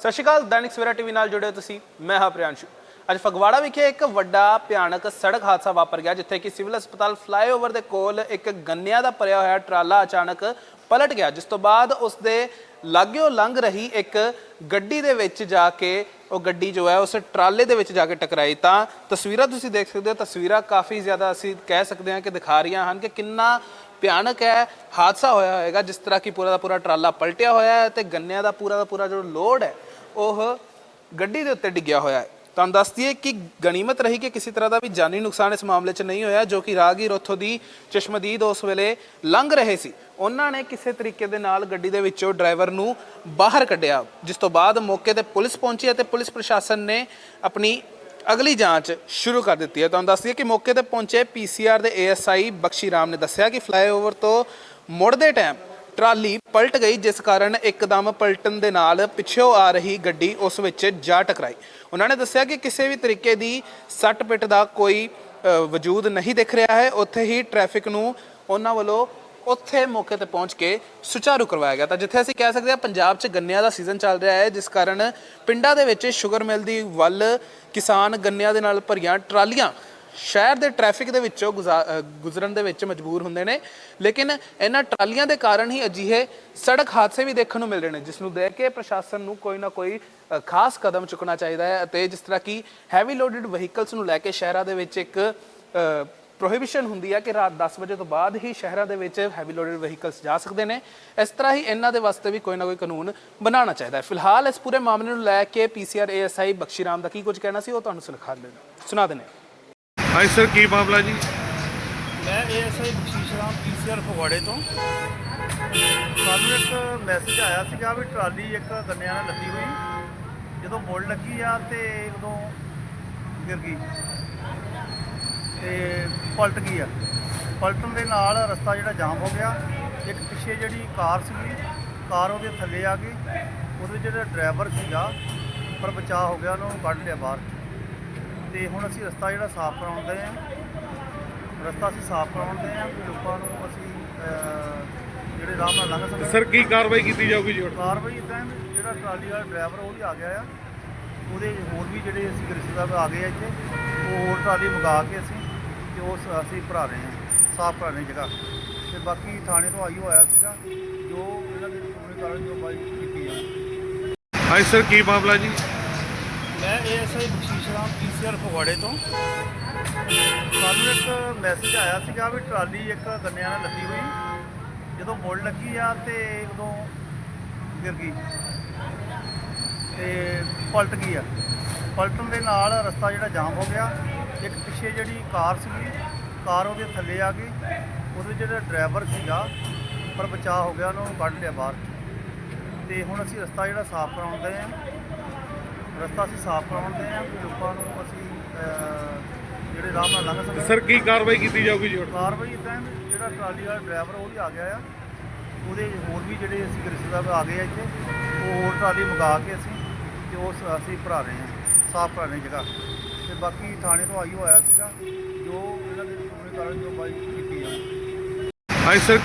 ਸਤਿ ਸ਼੍ਰੀ ਅਕਾਲ, ਦੈਨਿਕ ਸਵੇਰਾ ਟੀਵੀ ਨਾਲ ਜੁੜੇ ਹੋ ਤੁਸੀਂ। ਮੈਂ ਹਾਂ ਪ੍ਰਿਆੰਸ਼ੂ। ਅੱਜ ਫਗਵਾੜਾ ਵਿਖੇ ਇੱਕ ਵੱਡਾ ਭਿਆਨਕ ਸੜਕ ਹਾਦਸਾ ਵਾਪਰ ਗਿਆ, ਜਿੱਥੇ ਕਿ ਸਿਵਲ ਹਸਪਤਾਲ ਫਲਾਈਓਵਰ ਦੇ ਕੋਲ ਇੱਕ ਗੰਨਿਆਂ ਦਾ ਭਰਿਆ ਹੋਇਆ ਟਰਾਲਾ ਅਚਾਨਕ ਪਲਟ ਗਿਆ, ਜਿਸ ਤੋਂ ਬਾਅਦ ਉਸ ਦੇ ਲਾਗਿਓ ਲੰਘ ਰਹੀ ਇੱਕ ਗੱਡੀ ਦੇ ਵਿੱਚ ਜਾ ਕੇ, ਉਹ ਗੱਡੀ ਜੋ ਹੈ, ਉਸ ਟਰਾਲੇ ਦੇ ਵਿੱਚ ਜਾ ਕੇ ਟਕਰਾਈ। ਤਾਂ ਤਸਵੀਰਾਂ ਤੁਸੀਂ ਦੇਖ ਸਕਦੇ ਹੋ, ਤਸਵੀਰਾਂ ਕਾਫੀ ਜ਼ਿਆਦਾ ਅਸੀਂ ਕਹਿ ਸਕਦੇ ਹਾਂ ਕਿ ਦਿਖਾ ਰਹੀਆਂ ਹਨ ਕਿ ਕਿੰਨਾ ਭਿਆਨਕ ਹੈ, ਹਾਦਸਾ ਹੋਇਆ ਹੋਵੇਗਾ ਜਿਸ ਤਰ੍ਹਾਂ ਕਿ ਪੂਰਾ ਦਾ ਪੂਰਾ ਟਰਾਲਾ ਪਲਟਿਆ ਹੋਇਆ ਹੈ ਤੇ ਗੰਨਿਆਂ ਦਾ ਪੂਰਾ ਦਾ ਪੂਰਾ ਜੋ ਲੋਡ ਹੈ ਉਹ ਗੱਡੀ ਦੇ ਉੱਤੇ ਡਿੱਗਿਆ ਹੋਇਆ ਹੈ। ਤੁਹਾਨੂੰ ਦੱਸ ਦਈਏ ਕਿ ਗਨੀਮਤ ਰਹੀ ਕਿ ਕਿਸੇ ਤਰ੍ਹਾਂ ਦਾ ਵੀ ਜਾਨੀ ਨੁਕਸਾਨ ਇਸ ਮਾਮਲੇ 'ਚ ਨਹੀਂ ਹੋਇਆ, ਜੋ ਕਿ ਰਾਹਗੀਰ ਉੱਥੋਂ ਦੀ ਚਸ਼ਮਦੀਦ ਉਸ ਵੇਲੇ ਲੰਘ ਰਹੇ ਸੀ। ਉਹਨਾਂ ਨੇ ਕਿਸੇ ਤਰੀਕੇ ਦੇ ਨਾਲ ਗੱਡੀ ਦੇ ਵਿੱਚੋਂ ਡਰਾਈਵਰ ਨੂੰ ਬਾਹਰ ਕੱਢਿਆ, ਜਿਸ ਤੋਂ ਬਾਅਦ ਮੌਕੇ ਤੇ ਪੁਲਿਸ ਪਹੁੰਚੀ ਅਤੇ ਪੁਲਿਸ ਪ੍ਰਸ਼ਾਸਨ ਨੇ ਆਪਣੀ ਅਗਲੀ ਜਾਂਚ ਸ਼ੁਰੂ ਕਰ ਦਿੱਤੀ ਹੈ। ਤੁਹਾਨੂੰ ਦੱਸ ਦਈਏ ਕਿ ਮੌਕੇ ਤੇ ਪਹੁੰਚੇ ਪੀਸੀਆਰ ਦੇ ਏਐਸਆਈ ਬਖਸ਼ੀ ਰਾਮ ਨੇ ਦੱਸਿਆ ਕਿ ਫਲਾਈਓਵਰ ਤੋਂ ਮੁੜਦੇ ਟਾਈਮ ਟਰਾਲੀ ਪਲਟ ਗਈ, ਜਿਸ ਕਾਰਨ ਇੱਕਦਮ ਪਲਟਣ ਦੇ ਨਾਲ ਪਿੱਛੋਂ ਆ ਰਹੀ ਗੱਡੀ ਉਸ ਵਿੱਚ ਜਾ ਟਕਰਾਈ। ਉਹਨਾਂ ਨੇ ਦੱਸਿਆ ਕਿ ਕਿਸੇ ਵੀ ਤਰੀਕੇ ਦੀ ਸੱਟ ਪਿੱਟ ਦਾ ਕੋਈ ਵਜੂਦ ਨਹੀਂ ਦਿਖ ਰਿਹਾ ਹੈ। ਉੱਥੇ ਹੀ ਟ੍ਰੈਫਿਕ ਨੂੰ ਉਹਨਾਂ ਵੱਲੋਂ ਉੱਥੇ ਮੌਕੇ ਤੇ ਪਹੁੰਚ ਕੇ ਸੁਚਾਰੂ ਕਰਵਾਇਆ ਗਿਆ। ਤਾਂ ਜਿੱਥੇ ਅਸੀਂ ਕਹਿ ਸਕਦੇ ਹਾਂ, ਪੰਜਾਬ 'ਚ ਗੰਨਿਆਂ ਦਾ ਸੀਜ਼ਨ ਚੱਲ ਰਿਹਾ ਹੈ, ਜਿਸ ਕਾਰਨ ਪਿੰਡਾਂ ਦੇ ਵਿੱਚ ਸ਼ੂਗਰ ਮਿਲ ਦੀ ਵੱਲ ਕਿਸਾਨ ਗੰਨਿਆਂ ਦੇ ਨਾਲ ਭਰੀਆਂ ਟਰਾਲੀਆਂ ਸ਼ਹਿਰ ਦੇ ਟ੍ਰੈਫਿਕ ਦੇ ਵਿੱਚੋਂ ਗੁਜ਼ਾ- ਗੁਜ਼ਰਨ ਦੇ ਵਿੱਚ ਮਜਬੂਰ ਹੁੰਦੇ ਨੇ। ਲੇਕਿਨ ਇਹਨਾਂ ਟਰਾਲੀਆਂ ਦੇ ਕਾਰਨ ਹੀ ਅਜਿਹੇ ਸੜਕ ਹਾਦਸੇ ਵੀ ਦੇਖਣ ਨੂੰ ਮਿਲ ਰਹੇ ਨੇ, ਜਿਸ ਨੂੰ ਦੇਖ ਕੇ ਪ੍ਰਸ਼ਾਸਨ ਨੂੰ ਕੋਈ ਨਾ ਕੋਈ ਖਾਸ ਕਦਮ ਚੁੱਕਣਾ ਚਾਹੀਦਾ ਹੈ ਅਤੇ ਜਿਸ ਤਰ੍ਹਾਂ ਕਿ ਹੈਵੀ ਲੋਡਡ ਵਹੀਕਲਸ ਨੂੰ ਲੈ ਕੇ ਸ਼ਹਿਰਾਂ ਦੇ ਵਿੱਚ ਇੱਕ ਪ੍ਰੋਹਿਬਿਸ਼ਨ ਹੁੰਦੀ ਹੈ ਕਿ ਰਾਤ 10 ਵਜੇ ਤੋਂ ਬਾਅਦ ਹੀ ਸ਼ਹਿਰਾਂ ਦੇ ਵਿੱਚ ਹੈਵੀ ਲੋਡਡ ਵਹੀਕਲਸ ਜਾ ਸਕਦੇ ਨੇ। ਇਸ ਤਰ੍ਹਾਂ ਹੀ ਇਹਨਾਂ ਦੇ ਵਾਸਤੇ ਵੀ ਕੋਈ ਨਾ ਕੋਈ ਕਾਨੂੰਨ ਬਣਾਉਣਾ ਚਾਹੀਦਾ ਹੈ। ਫਿਲਹਾਲ ਇਸ ਪੂਰੇ ਮਾਮਲੇ ਨੂੰ ਲੈ ਕੇ ਪੀਸੀਆਰ ਏਐਸਆਈ ਬਖਸ਼ੀ ਰਾਮ ਦਾ ਕੀ ਕੁਝ ਕਹਿਣਾ ਸੀ, ਉਹ ਤੁਹਾਨੂੰ ਸੁਣਾ ਦਿੰਦੇ ਸੁਣਾ ਦਿੰਦੇ ਹਾਂਜੀ ਸਰ, ਕੀ ਮਾਮਲਾ ਜੀ? ਮੈਂ ਏਐਸਆਈ ਬਖਸ਼ੀਸ਼ ਰਾਮ, ਪੀਸੀਆਰ ਫਗਵਾੜੇ ਤੋਂ। ਸਾਨੂੰ ਇੱਕ ਮੈਸੇਜ ਆਇਆ ਸੀਗਾ ਵੀ ਟਰਾਲੀ ਇੱਕ ਗੰਨਿਆਂ ਨਾਲ ਲੱਦੀ ਹੋਈ। ਜਦੋਂ ਮੁੜ ਲੱਗੀ ਆ ਤੇ ਉਦੋਂ ਗਿਰ ਗਈ। ਤੇ ਪਲਟ ਗਈ ਆ। ਪਲਟਣ ਦੇ ਨਾਲ ਰਸਤਾ ਜਿਹੜਾ ਜਾਮ ਹੋ ਗਿਆ। ਇੱਕ ਪਿੱਛੇ ਜਿਹੜੀ ਕਾਰ ਸੀਗੀ, ਕਾਰ ਉਹਦੇ ਥੱਲੇ ਆ ਗਈ। ਉਹਦੇ ਜਿਹੜਾ ਡਰਾਈਵਰ ਸੀਗਾ, ਪਰ ਬਚਾਅ ਹੋ ਗਿਆ, ਉਹਨੂੰ ਕੱਢ ਲਿਆ ਬਾਹਰ। ਤੇ ਹੁਣ ਅਸੀਂ ਰਸਤਾ ਜਿਹੜਾ ਸਾਫ਼ ਕਰਾਉਣ ਦੇ ਆ ਰਸਤਾ ਅਸੀਂ ਸਾਫ਼ ਕਰਾਉਣ ਦੇ ਆ ਲੋਕਾਂ ਨੂੰ ਅਸੀਂ ਅਹ, ਜਿਹੜੇ ਰਾਹ ਨਾਲ ਲੰਘ ਸਕਣ ਸਰ ਕੀ ਕਾਰਵਾਈ ਕੀਤੀ ਜਾਊਗੀ ਜੀ ਹੁਣ? ਕਾਰਵਾਈ ਇਦਾਂ ਜਿਹੜਾ ਟਰਾਲੀ ਵਾਲਾ ਡਰਾਈਵਰ ਉਹ ਵੀ ਆ ਗਿਆ ਆ। ਉਹਦੇ ਹੋਰ ਵੀ ਜਿਹੜੇ ਅਸੀਂ ਰਿਸ਼ਤੇਦਾਰ ਆ ਗਏ ਆ ਇੱਥੇ ਉਹ ਹੋਰ ਟਰਾਲੀ ਮੰਗਾ ਕੇ ਅਸੀਂ ਤੇ ਉਸ ਅਸੀਂ ਭਰਾ ਰਹੇ ਹਾਂ ਸਾਫ਼ ਭਰਾ ਰਹੇ ਜਗ੍ਹਾ। ਤੇ ਬਾਕੀ ਥਾਣੇ ਤੋਂ ਆਈ ਹੋਇਆ ਸੀਗਾ ਜੋ ਇਹਨਾਂ ਦੇ ਕਾਨੂੰਨੀ ਕਾਰਵਾਈ ਜੋ ਬਾਈ ਕੀਤੀ ਆ। ਹਾਂਜੀ ਸਰ ਕੀ ਮਾਮਲਾ ਜੀ? ਮੈਂ ਏਐਸਆਈ ਬਖਸ਼ੀਸ਼ ਰਾਮ ਪੀਸੀਆਰ ਫਗਵਾੜੇ ਤੋਂ। ਸਾਨੂੰ ਇੱਕ ਮੈਸੇਜ ਆਇਆ ਸੀਗਾ ਵੀ ਟਰਾਲੀ ਇੱਕ ਗੰਨਿਆਂ ਨਾਲ ਲੱਦੀ ਹੋਈ। ਜਦੋਂ ਮੁੜ ਲੱਗੀ ਆ ਤੇ ਉਦੋਂ ਗਿਰ ਗਈ। ਤੇ ਪਲਟ ਗਈ ਆ। ਪਲਟਣ ਦੇ ਨਾਲ ਰਸਤਾ ਜਿਹੜਾ ਜਾਮ ਹੋ ਗਿਆ। ਇੱਕ ਪਿੱਛੇ ਜਿਹੜੀ ਕਾਰ ਸੀਗੀ, ਕਾਰ ਉਹਦੇ ਥੱਲੇ ਆ ਗਈ। ਉਹਦੇ ਜਿਹੜਾ ਡਰਾਈਵਰ ਸੀਗਾ, ਪਰ ਬਚਾਅ ਹੋ ਗਿਆ, ਉਹਨੂੰ ਕੱਢ ਲਿਆ ਬਾਹਰ। ਤੇ ਹੁਣ ਅਸੀਂ ਰਸਤਾ ਜਿਹੜਾ ਸਾਫ਼ ਕਰਾਉਣ ਦੇ ਆ ਰਸਤਾ ਅਸੀਂ ਸਾਫ਼ ਕਰਾਉਣ ਦੇ ਆ ਲੋਕਾਂ ਨੂੰ ਅਸੀਂ ਅਹ, ਜਿਹੜੇ ਰਾਹ ਨਾਲ ਲੰਘ ਸਕਣ ਸਰ ਕੀ ਕਾਰਵਾਈ ਕੀਤੀ ਜਾਊਗੀ ਜੀ ਹੁਣ? ਕਾਰਵਾਈ ਇਦਾਂ ਹੈ ਜਿਹੜਾ ਟਰਾਲੀ ਵਾਲਾ ਡਰਾਈਵਰ ਉਹ ਵੀ ਆ ਗਿਆ ਆ। ਉਹਦੇ ਹੋਰ ਵੀ ਜਿਹੜੇ ਅਸੀਂ ਰਿਸ਼ਤੇਦਾਰ ਆ ਗਏ ਆ ਇੱਥੇ ਉਹ ਹੋਰ ਟਰਾਲੀ ਮੰਗਾ ਕੇ ਅਸੀਂ ਤੇ ਉਸ ਅਸੀਂ ਭਰਾ ਰਹੇ ਹਾਂ ਸਾਫ਼ ਭਰਾ ਰਹੇ ਜਗ੍ਹਾ। ਤੇ ਬਾਕੀ ਥਾਣੇ ਤੋਂ ਆਈ ਹੋਇਆ ਸੀਗਾ ਜੋ ਇਹਨਾਂ ਦੇ ਕਾਨੂੰਨੀ ਕਾਰਵਾਈ ਜੋ ਬਾਈ ਕੀਤੀ ਆ। ਹਾਂਜੀ ਸਰ।